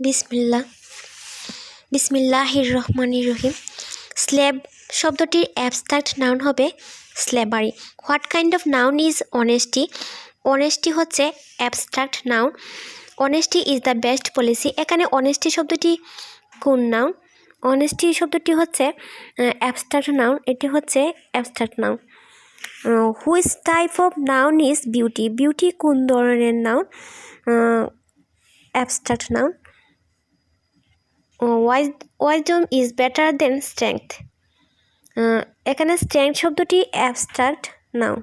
বিসমিল্লা বিসমিল্লাহির রহমানির রহিম স্ল্যাব শব্দটির অ্যাবস্ট্রাক্ট নাউন হবে slavery. What kind of noun is honesty? Honesty হচ্ছে abstract noun. Honesty is the best policy. এখানে অনেস্টি শব্দটি কোন নাউন? অনেস্টি শব্দটি হচ্ছে অ্যাবস্ট্রাক্ট নাউন। এটি হচ্ছে abstract noun. Which type of noun is beauty? Beauty কোন ধরনের noun? Abstract noun. Wisdom is better than strength এখানে স্ট্রেংথ শব্দটি abstract noun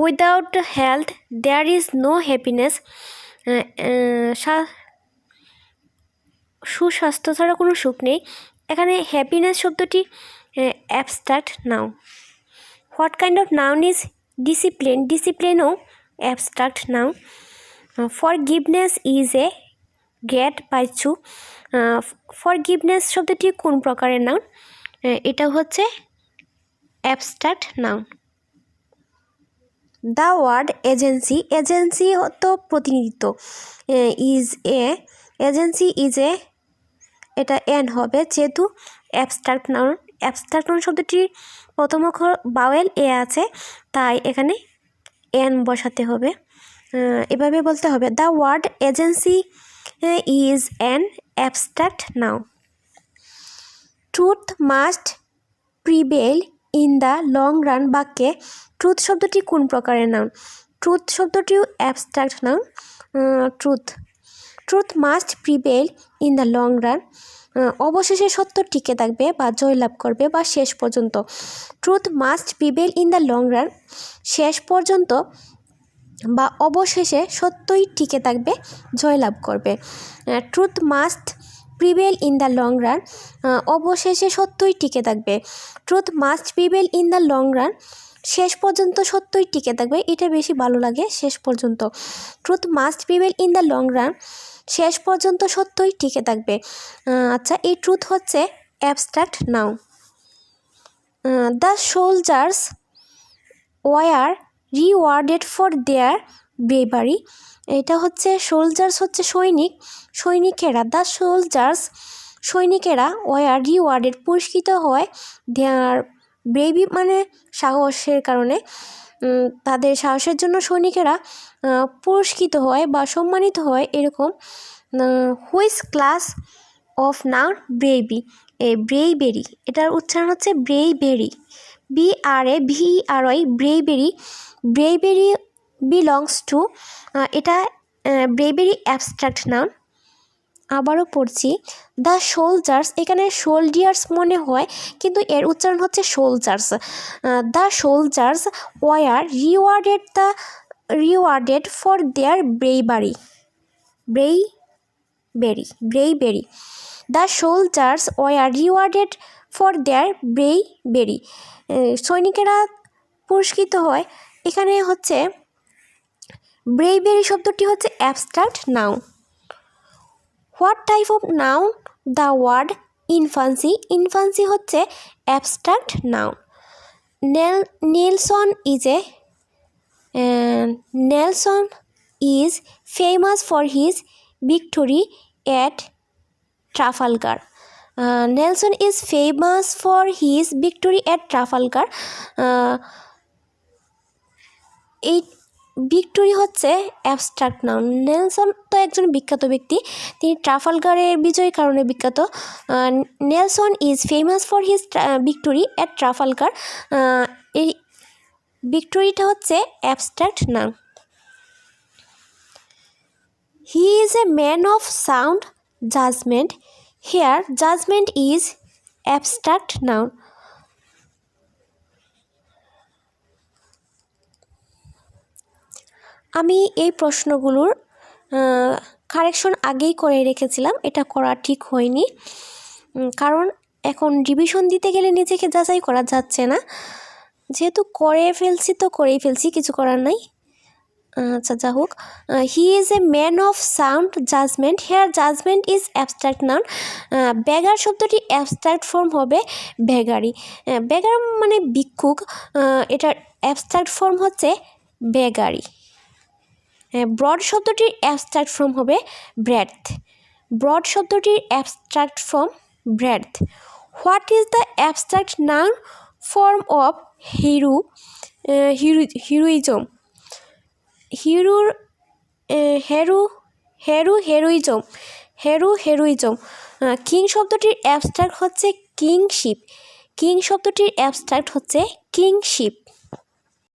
without health there is no happiness সুস্বাস্থ্য ছাড়া কোনো সুখ নেই। এখানে হ্যাপিনেস শব্দটি abstract noun what kind of noun is discipline ডিসিপ্লিনও abstract noun forgiveness is a great পাইছু forgiveness শব্দটি কোন প্রকারের নাউন এটা হচ্ছে abstract noun the word agency agency তো প্রতিনিধিত্ব। Is a agency is a এটা এন হবে যেহেতু অ্যাবস্ট্রাক্ট নাউন অ্যাবস্ট্রাক্ট নাউন শব্দটির প্রথম অক্ষর বাওয়েল এ আছে, তাই এখানে এন বসাতে হবে। এভাবে বলতে হবে। The word agency is an abstract noun truth must prevail in the long run বাক্যে ট্রুথ শব্দটি কোন প্রকারের noun truth শব্দটিও abstract noun truth truth must prevail in the long run অবশেষে সত্য টিকে থাকবে বা জয়লাভ করবে বা শেষ পর্যন্ত। Truth must prevail in the long run শেষ পর্যন্ত বা অবশেষে সত্যই টিকে থাকবে, জয়লাভ করবে। Truth must prevail in the long run অবশেষে সত্যই টিকে থাকবে। Truth must prevail in the long run শেষ পর্যন্ত সত্যই টিকে থাকবে, এটা বেশি ভালো লাগে, শেষ পর্যন্ত। Truth must prevail in the long run শেষ পর্যন্ত সত্যই টিকে থাকবে। আচ্ছা এই ট্রুথ হচ্ছে abstract noun the soldiers were rewarded for their bravery এটা হচ্ছে সোলজার্স হচ্ছে সৈনিক, সৈনিকেরা দ্য সোলজার্স সৈনিকেরা ওয়ার রিওয়ার্ডেড পুরস্কৃত হয় দেয়ার ব্রেভি মানে সাহসের কারণে তাদের সাহসের জন্য সৈনিকেরা পুরস্কৃত হয় বা সম্মানিত হয় এরকম which class of noun bravery a bravery এটার উচ্চারণ হচ্ছে bravery B R A V R Y bravery bravery belongs to এটা ব্রেইবেরি অ্যাবস্ট্রাক্ট নাউন আবারও পড়ছি, দ্য সোলজার্স এখানে সোলডিয়ার্স মনে হয়, কিন্তু এর উচ্চারণ হচ্ছে soldiers. The soldiers were rewarded the, rewarded for their bravery bravery bravery. The soldiers were rewarded for their bravery সৈনিকেরা পুরস্কৃত হয়। এখানে হচ্ছে, ব্রেইবেরি শব্দটি হচ্ছে abstract noun. What type of noun the word infancy infancy হচ্ছে abstract noun Nel Nelson is a Nelson is famous for his victory at Trafalgar Nelson is famous for his victory at Trafalgar এই victory হচ্ছে abstract noun Nelson তো একজন বিখ্যাত ব্যক্তি, তিনি ট্রাফালগারের বিজয়ের কারণে বিখ্যাত। Nelson is famous for his victory at Trafalgar. এই ভিক্টোরিটা হচ্ছে abstract noun he is a man of sound judgment here judgment is abstract noun আমি এই প্রশ্নগুলোর কারেকশন আগেই করে রেখেছিলাম। এটা করা ঠিক হয়নি। কারণ এখন রিভিশন দিতে গেলে নিজেকে যাচাই করা যাচ্ছে না। যেহেতু করে ফেলছি তো করেই ফেলছি, কিছু করার নাই। আচ্ছা যা হোক। He is a man of sound judgment here judgment is abstract noun beggar শব্দটি অ্যাবস্ট্রাক্ট ফর্ম হবে ব্যাগারি ব্যাগার মানে ভিক্ষুক। এটার অ্যাবস্ট্রাক্ট ফর্ম হচ্ছে বেগারি ব্রড শব্দটির অ্যাবস্ট্রাক্ট ফর্ম হবে ব্রেথ ব্রড শব্দটির abstract form breadth what is the abstract noun form of hero hero heroism হিরোর hero hero heroism hero heroism king শব্দটির অ্যাবস্ট্রাক্ট হচ্ছে কিংশিপ কিং শব্দটির অ্যাবস্ট্রাক্ট হচ্ছে কিংশিপ